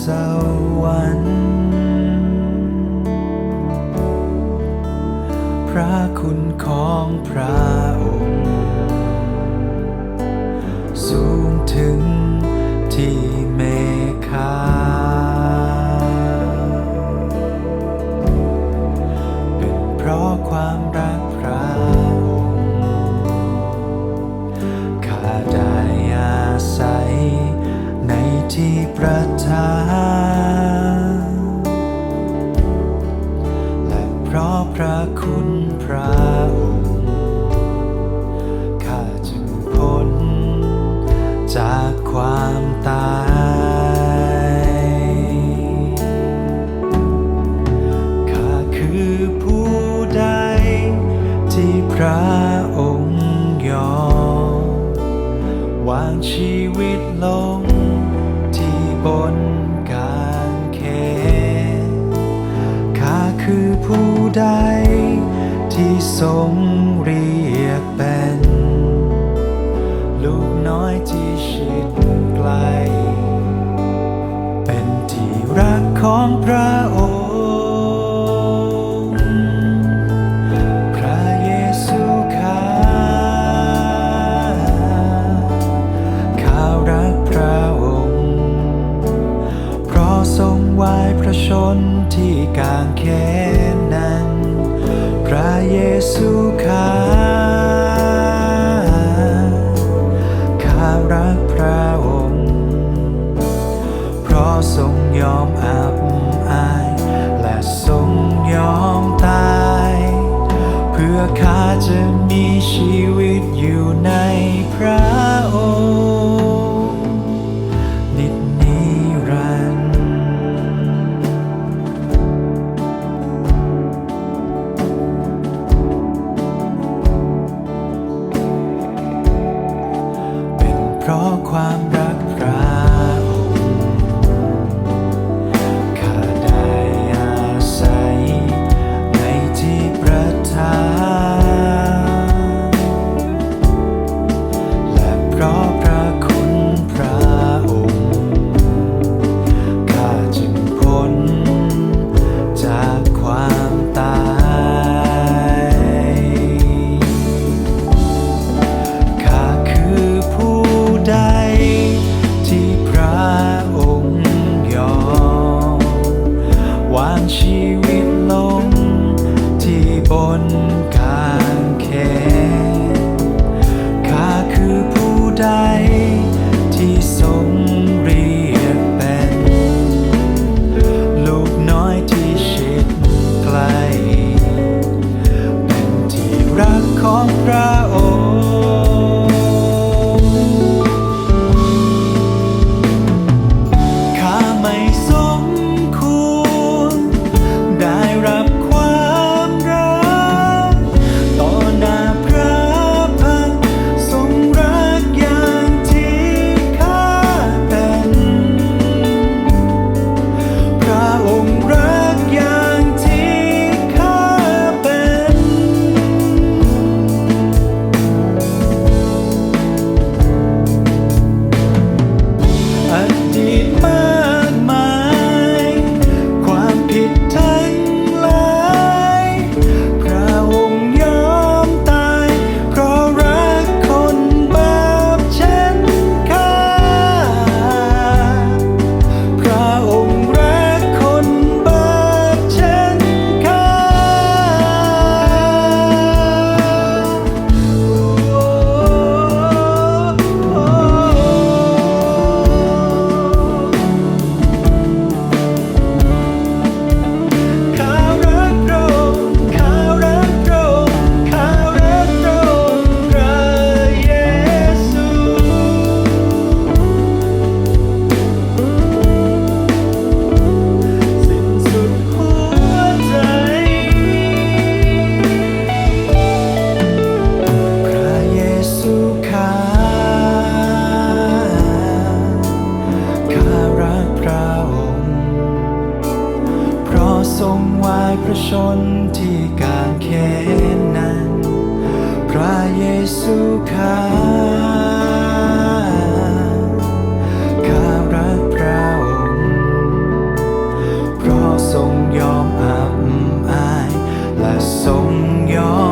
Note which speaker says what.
Speaker 1: สวรรค์พระคุณของพระ ที่ประทานและเพราะพระคุณพระองค์ข้าจึงพ้นจากความตายข้าคือผู้ใดที่พระองค์ยอมวางชีวิตลง บนกางเขนข้าคือผู้ใดที่ทรงรี ราะความรัก call out ข้รักพระงเพราะทรงยอมอับอายและทรงยอม